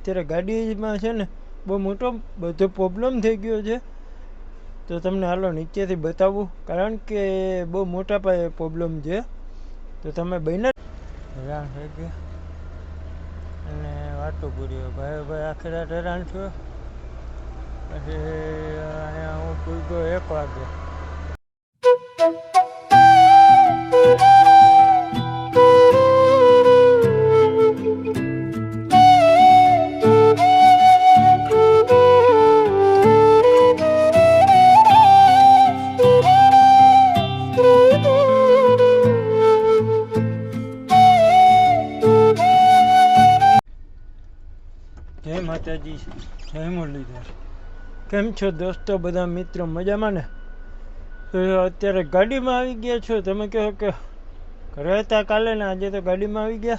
અત્યારે ગાડીમાં છે ને બહુ મોટો બધો પ્રોબ્લેમ થઈ ગયો છે. તો તમને હાલો નીચેથી બતાવું. કારણ કે બહુ મોટા પાયે પ્રોબ્લેમ છે. તો તમે બન્યા હેરાન થઈ ગયા અને વાતો પૂરી ભાઈ ભાઈ, આખી રાત હેરાન થયો. પછી અહીંયા હું પૂછ્યો એક વાગે. માતાજી જય મુરલીધર કેમ છો દોસ્તો? બધા મિત્રો મજામાં ને? અત્યારે ગાડીમાં આવી ગયા છો. તમે કહો કે ઘરે હતા કાલે ને આજે તો ગાડીમાં આવી ગયા?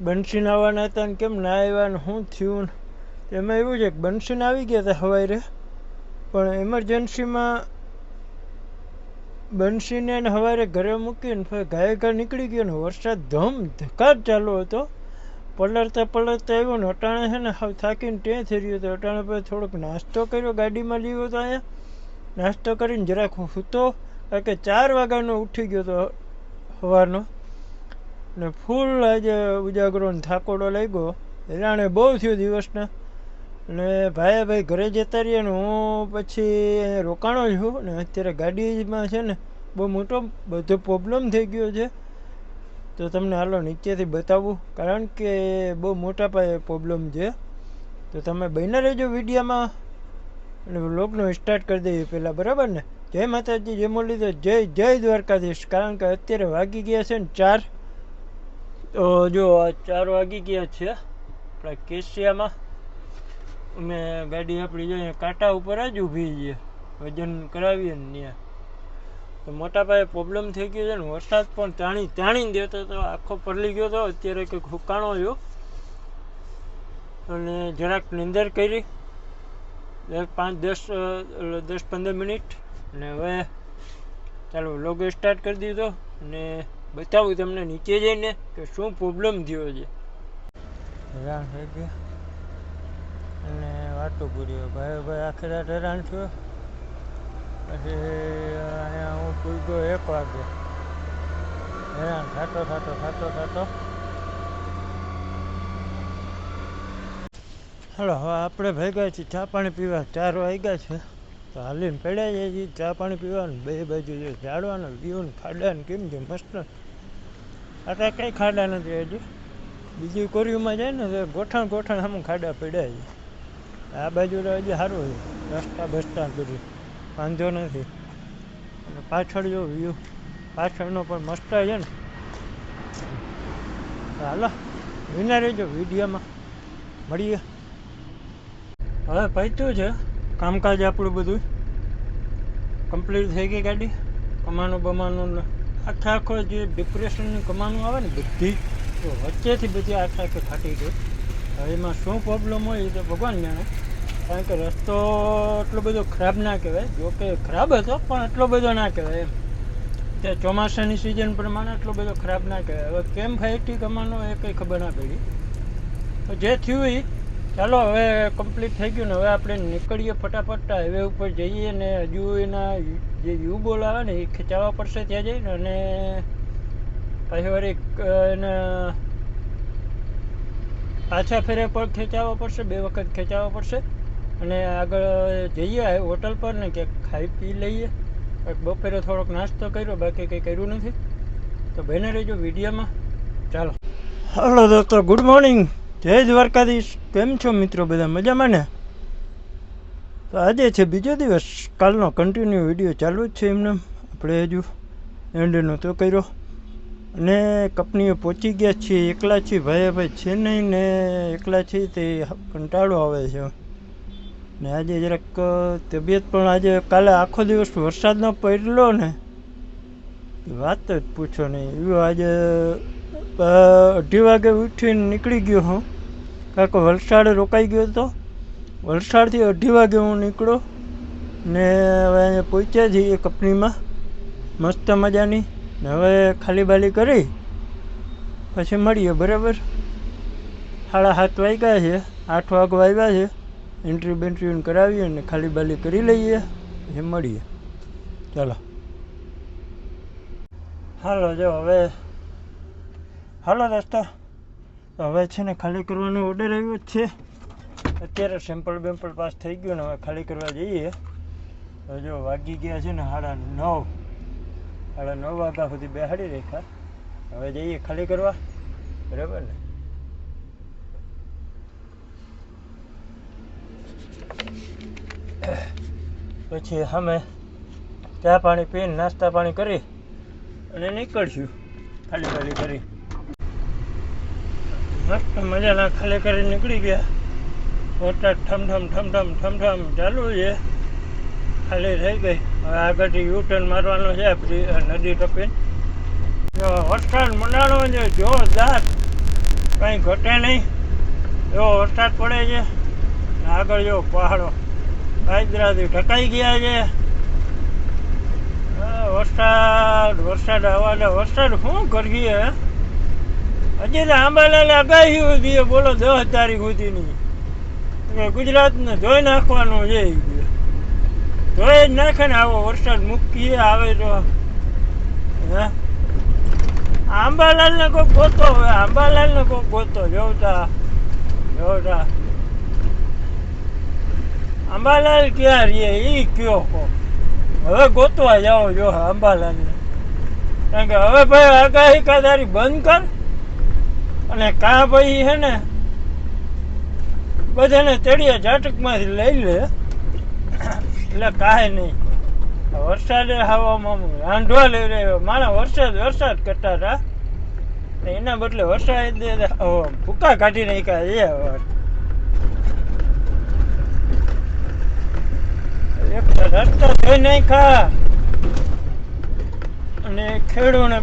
બંસીન આવવાના હતા ને કેમ ના આવ્યા ને શું થયું ને? એમાં એવું છે કે બંસીન આવી ગયા હતા સવારે પણ એમરજન્સીમાં બંસીને હવારે ઘરે મૂકીને ગાયકા ગાય નીકળી ગયો ને વરસાદ ધમ ધકાર ચાલુ હતો. પલળતા પલળતા આવ્યો ને અટાણે છે ને હવે થાકીને તે થઈ રહ્યો હતો. અટાણે પછી થોડોક નાસ્તો કર્યો, ગાડીમાં લીધો તો અહીંયા. નાસ્તો કરીને જરાક સૂતો કે ચાર વાગ્યાનો ઉઠી ગયો હતો સવારનો ને ફૂલ આજે ઉજાગરો ને થાકોડો લાગ્યો. હેરાણે બહુ થયો દિવસના. ને ભાઈ ભાઈ ઘરે જતા રહીએ ને હું પછી રોકાણો છું. ને અત્યારે ગાડીમાં છે ને બહુ મોટો બધો પ્રોબ્લેમ થઈ ગયો છે. તો તમને હાલો નીચેથી બતાવું. કારણ કે બહુ મોટા પાયે પ્રોબ્લેમ છે. તો તમે બન્યા રહેજો વિડીયામાં. અને વ્લોગનો સ્ટાર્ટ કરી દઈએ પહેલાં, બરાબર ને? જય માતાજી, જય મુરલીધર, જય જય દ્વારકાધીશ. કારણ કે અત્યારે વાગી ગયા છે ને ચાર. તો જો ચાર વાગી ગયા છે આપણા કેશિયામાં. અમે ગાડી આપણી જોઈએ કાંટા ઉપર જ ઊભી છીએ. વજન કરાવીએ ને ત્યાં. તો મોટા પાયે પ્રોબ્લેમ થઈ ગયો છે ને, વરસાદ પણ તાણી તાણી દેતો તો આખો પડલી ગયો હતો અત્યારે કંઈક હુકાણો રહ્યો અને જરાક નિંદર કરી. પાંચ દસ દસ પંદર મિનિટ. અને હવે ચાલો લોગો સ્ટાર્ટ કરી દીધો. અને બતાવું તમને નીચે જઈને કે શું પ્રોબ્લેમ થયો છે. હેરાન થઈ ગયા. અને વાતો પૂરી. ભાઈ ભાઈ આખી રાત હેરાન થયો. પછી અહીંયા હું પૂછ્યો એક વાગે. અહીંયા થાતો થાતો થાતો થાતો હાલો, હવે આપણે ભેગા છીએ, ચા પાણી પીવા. ચાર વાગ્યા છે. તો હાલીને પડ્યા જાય છીએ ચા પાણી પીવાનું. બે બાજુ જે ઝાડવાના વ્યૂ ને ખાડા ને કેમ છે, મસ્ત. અત્યારે કંઈ ખાડા નથી હજી. બીજી કોરીઓમાં જાય ને, તો ગોઠણ ગોઠણ આમ ખાડા પડ્યા છે. આ બાજુ હજી સારું છે. રસ્તા બસતા બધું. વાંધો નથી. અને પાછળ જો વ્યૂ પાછળનો પણ મસ્ત છે ને. હાલો વિના રહેજો વિડીયોમાં મળીએ. હવે પૈતું છે, કામકાજ આપણું બધું. કમ્પ્લીટ થઈ ગઈ ગાડી. કમાનું બમાનું આખા આખે જે ડિપ્રેશનનું કમાનું આવે ને બધી, તો વચ્ચેથી બધી આખે આખે ફાટી ગઈ. હવે એમાં શું પ્રોબ્લેમ હોય એ તો ભગવાન જાણે. કારણ કે રસ્તો એટલો બધો ખરાબ ના કહેવાય. જો કે ખરાબ હતો, પણ એટલો બધો ના કહેવાય એમ. તે ચોમાસાની સિઝન પ્રમાણે એટલો બધો ખરાબ ના કહેવાય. હવે કેમ ફાઈટી કમાનો એ કંઈ ખબર ના પડી. તો જે થયું એ ચાલો હવે કમ્પ્લીટ થઈ ગયું ને, હવે આપણે નીકળીએ ફટાફટ હાઈવે ઉપર જઈએ ને હજુ એના જે યુ બોલ આવે ને, એ ખેંચાવવા પડશે ત્યાં જઈને અને પાછી વળી એના પાછા ફેરે પર ખેંચાવવા પડશે, બે વખત ખેંચાવવા પડશે. અને આગળ જઈએ હોટલ પર ને કે ખાઈ પી લઈએ. બપોરે થોડોક નાસ્તો કર્યો, બાકી કંઈ કર્યું નથી. તો બને રહેજો વિડીયોમાં. ચાલો. હલો દોસ્તો ગુડ મોર્નિંગ જય દ્વારકાધીશ. કેમ છો મિત્રો? બધા મજામાં ને? તો આજે છે બીજો દિવસ. કાલનો કન્ટિન્યુ વીડિયો ચાલુ જ છે એમને. આપણે હજુ એન્ડ નહોતો કર્યો. અને કંપનીએ પહોંચી ગયા છીએ. એકલા છીએ ભાઈ ભાઈ છે નહીં ને એકલા છીએ તે કંટાળો આવે છે. ને આજે જરાક તબિયત પણ આજે કાલે આખો દિવસ વરસાદનો પડલો ને. વાત જ પૂછો નહીં. એવું આજે અઢી વાગે ઉઠીને નીકળી ગયો હું. કારણ વલસાડ રોકાઈ ગયો હતો વલસાડથી અઢી વાગે હું નીકળો. ને હવે અહીંયા પહોંચ્યા છીએ કંપનીમાં. મસ્ત મજાની. ને હવે ખાલી બાલી કરી. પછી મળીએ, બરાબર? સાડા સાત વાગ્યા છે. આઠ વાગ વાગ્યા છે. એન્ટ્રી બેન્ટ્રી કરાવીએ અને ખાલી બાલી કરી લઈએ એ મળીએ. ચાલો. હાલો, જો હવે, હાલો દોસ્તો. હવે છે ને ખાલી કરવાનો ઓર્ડર આવ્યો જ છે. અત્યારે સેમ્પલ બેમ્પલ પાસ થઈ ગયું ને હવે ખાલી કરવા જઈએ. હવે જો વાગી ગયા છે ને સાડા નવ. સાડા નવ વાગ્યા સુધી બેહાડી રેખા હવે જઈએ ખાલી કરવા. બરાબર ને? પછી અમે ચા પાણી પીને નાસ્તા પાણી કરી અને નીકળશું ખાલી ખાલી કરી. મસ્ત મજાના ખાલી કરી નીકળી ગયા. વરસાદ ઠમ ઠમઠમ ઠમ ઠમ ઠમ ઠમ ચાલુ છે. ખાલી થઈ ગઈ. હવે આગળથી યુ ટર્ન મારવાનો છે નદી ટપીને. વરસાદ મંડાણો છે, જોરદાર. કંઈ ઘટે નહીં. એવો વરસાદ પડે છે. આગળ જો પહાડો. હાયદરાથી ઢકાઈ ગયા છે. વરસાદ વરસાદ આવા વરસાદ, શું કરીએ? હજી તો આંબાલાલ આગાહી હતી બોલો દસ તારીખ સુધીની. ગુજરાતને ધોઈ નાખવાનું છે. ધોઈ જ નાખે ને આવો વરસાદ મૂકીએ, આવે તો. હે? આંબાલાલને કોઈ ગોતો, હવે આંબાલાલ ને કોઈ ગોતો જોતા જોતા આંબાલાલ ક્યાં રહીએ? એ કયો કહો હવે ગોતવા જાઓ જો અંબાલાલને. કારણ કે હવે ભાઈ આગાહી કાદારી બંધ કર. અને કા ભાઈ છે ને, બધાને ચડિયા ઝાટકમાંથી લઈ લે. એટલે કાંઈ નહીં. વરસાદે હવામાં રાંધવા લઈ રહ્યો. મારા વરસાદ વરસાદ કરતા હતા. એના બદલે વરસાદ ભૂકા કાઢી નાખ્યા. છે હવે એક તો રસ્તા ધોઈ નાખ્યા અને ખેડૂને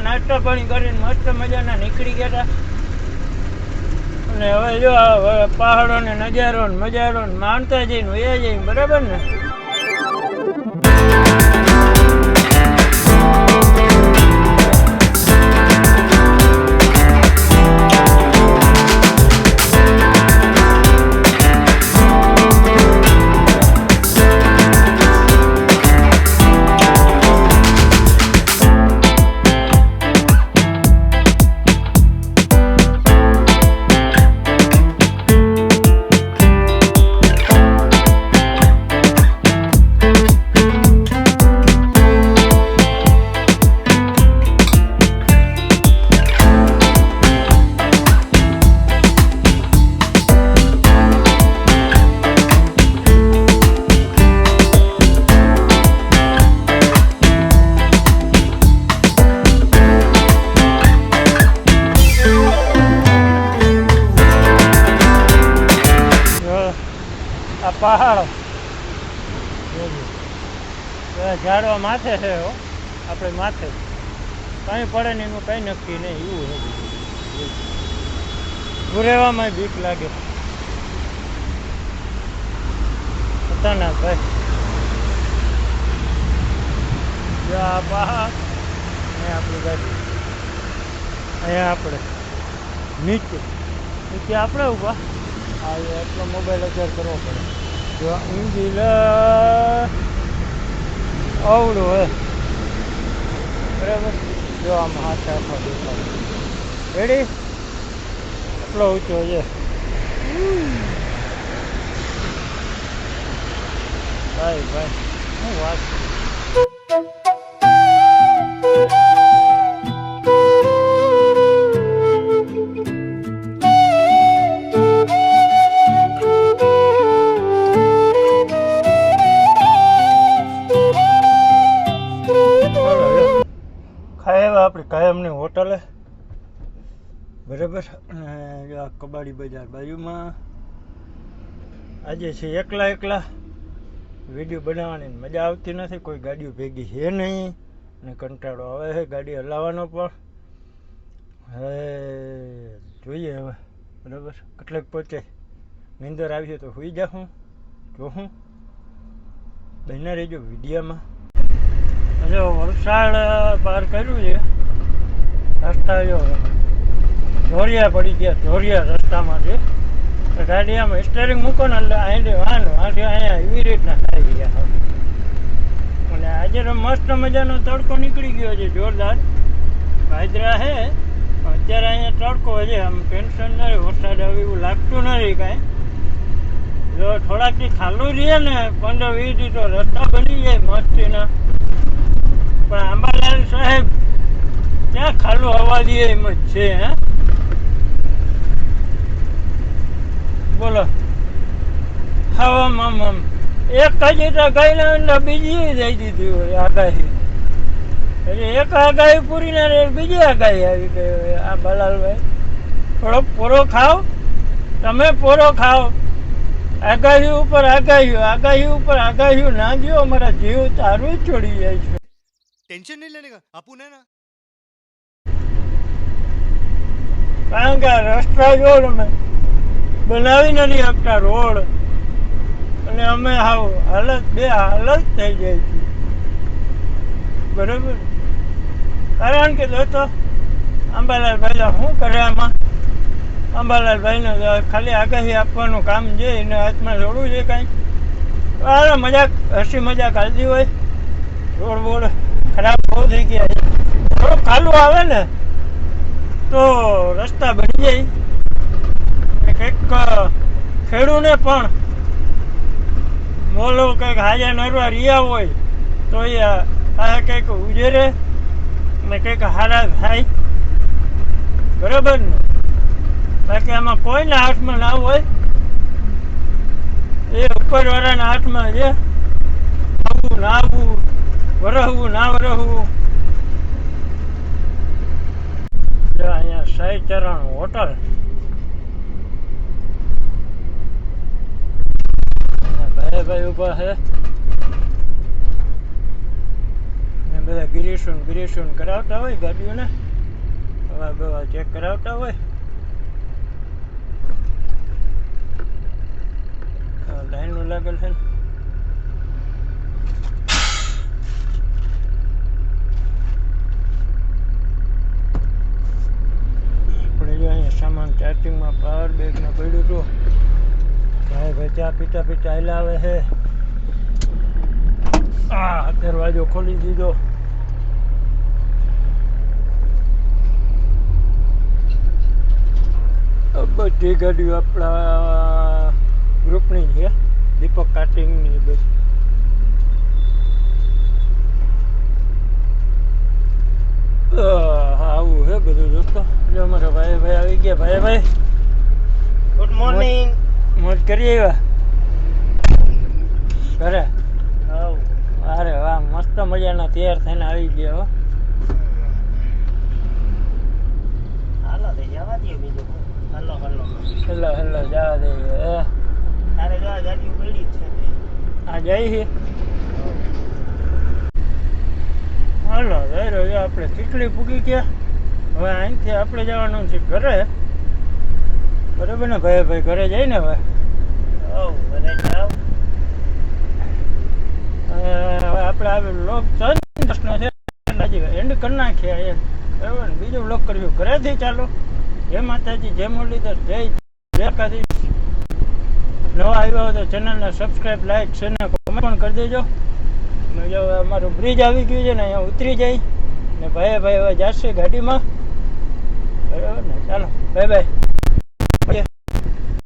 નાસ્તા પાણી કરીને મસ્ત મજાના નીકળી ગયા અને હવે જો પહાડો ને નજારો ને મજારો ને માણતા જઈને વયા જઈને, બરાબર ને? પહાડો. ઝાડવા માથે છે હો. આપણે માથે. કંઈ પડે ને એનું કંઈ નક્કી નહીં, એવું છે ભૂરેવામાં બીક લાગે. ખતરનાક ભાઈ. આ પહાડ. આપણી ગાડી અહીંયા આપણે. નીચે. નીચે આપણે ઊભા. આ એટલો મોબાઈલ અગર કરવો પડે. જો ઊંઘી અવડું હે બરાબર જો આમ હાથ આખો દેખાય રેડી એટલો ઊંચો છે ભાઈ ભાઈ શું વાત બરાબર. આ કબાડી બજાર બાજુમાં આજે છે એકલા એકલા વીડિયો બનાવવાની મજા આવતી નથી. કોઈ ગાડીઓ ભેગી છે નહીં અને કંટાળો આવે છે ગાડી હલાવવાનો પણ. હવે જોઈએ હવે. બરાબર? કેટલેક પહોંચે નીંદર આવી તો સુઈ જાઉં, જોઉં. બહેના રહેજો વિડીયામાં. હજુ વલસાડ પાર કર્યું છે, રસ્તા જો ધોરિયા પડી ગયા, ધોરિયા રસ્તામાં છે. ગાડી આમ સ્ટેરિંગ મૂકો ને એટલે અહીં વાહન વાંથી અહીંયા એવી રીતના થાય ગયા અને આજે તો મસ્ત મજાનો તડકો નીકળી ગયો છે, જોરદાર. વાદરા હે અત્યારે અહીંયા તડકો છે, આમ ટેન્શન નથી વરસાદ આવે એવું લાગતું નથી કાંઈ. જો થોડાકથી ખાલું રહીએ ને, પંદર વીસ દી તો રસ્તા બની જાય મસ્તીના. પણ આંબાલાલ સાહેબ, ક્યાં ખાલું હવા દે એમ જ છે, હે બોલો આમ આમ. એક જ રીતે ગયેલા બીજી જઈ દીધી હોય આગાહી. એટલે એક આગાહી પૂરી ના બીજી આગાહી આવી ગઈ હોય આ બલાલભાઈ. થોડોક પોરો ખાઓ તમે પોરો ખાઓ આગાહી ઉપર આગાહી આગાહી ઉપર આગાહી ના દો અમારા જીવ તારું છોડી જાય છે. ટેન્શન નહીં લેને આપું ને કારણ કે રસ્તા જો તમે બનાવી નથી આપતા રોડ. અને અમે હાવ હાલત બે હાલત થઈ જાય છે બરોબર? કારણ કે દોસ્તો અંબાલાલ ભાઈ શું કરે આમાં? અંબાલાલ ભાઈને ખાલી આગાહી આપવાનું કામ છે, એને હાથમાં જોડવું છે કાંઈ. અરે મજાક, હસી મજાક હાલતી હોય. રોડ બોડ ખરાબ બહુ થઈ ગયા થોડુંક ખાલું આવે ને, તો રસ્તા બની જાય. કંઈક ખેડૂને પણ મોલો કંઈક હાજા નરવા રહ્યા હોય તો એ આ કંઈક ઉજેરે ને કંઈક હારા થાય. બરાબર ને? બાકી આમાં કોઈના હાથમાં ના હોય. એ ઉપરવાળાના હાથમાં છે. આવું ના આવવું વરહવું ના વરહવું. અહીંયા સાઈ ચરણ હોટલ. અહીંયા ભાઈ ભાઈ ઊભા છે ને બધા ગિરીશુન ગિરીશુન કરાવતા હોય ગાડીઓને હવા બવા ચેક કરાવતા હોય આ લાઈનો લાગેલ છે ને આપણે જો અહીંયા સામાન ચાર્જિંગમાં પાવર બેગને પડ્યું હતું ચા પીતા પીતા આયલા છે. આ દરવાજો ખોલી દીધો. બધી ગાડીઓ આપણા ગ્રુપની છે. દીપક કાટિંગની બધી. આવું છે બધું જોતો. અમારા ભાઈ ભાઈ આવી ગયા. ભાઈ ભાઈ. ગુડ મોર્નિંગ મોજ કરી આવ્યા? ઘરે? અરે વાહ મસ્ત મજાના તૈયાર થઈને આવી ગયા હો. હાલો દે જવા દે બીજું. હાલો હાલો. હેલો હેલો જવા દે. તારે જો આ ગાડી પડી છે. આ જઈ છે? હાલો રહ્યો આપણે. ચીખલી પૂગી ગયા. હવે અહીંથી આપણે જવાનું છે ઘરે. બરાબર ને? ભાઈ ભાઈ ઘરે જાઓ. અને હવે આપણે આવે લોક પ્રશ્ન છે એન્ડ કરી નાખ્યા એમ. બરાબર ને? બીજું લોક કર્યું ઘરેથી ચાલો. જય માતાજી જય મુરલીધર જય દ્વારકાધીશ. નવા આવ્યો હોય તો ચેનલને સબસ્ક્રાઈબ લાઈક શેર ને કોમેન્ટ પણ કરી દેજો. જો અમારું બ્રિજ આવી ગયું છે ને અહીંયા ઉતરી જાય. ને ભાઈ ભાઈ હવે જશે ગાડીમાં. બરાબર ને? ચાલો બાય બાય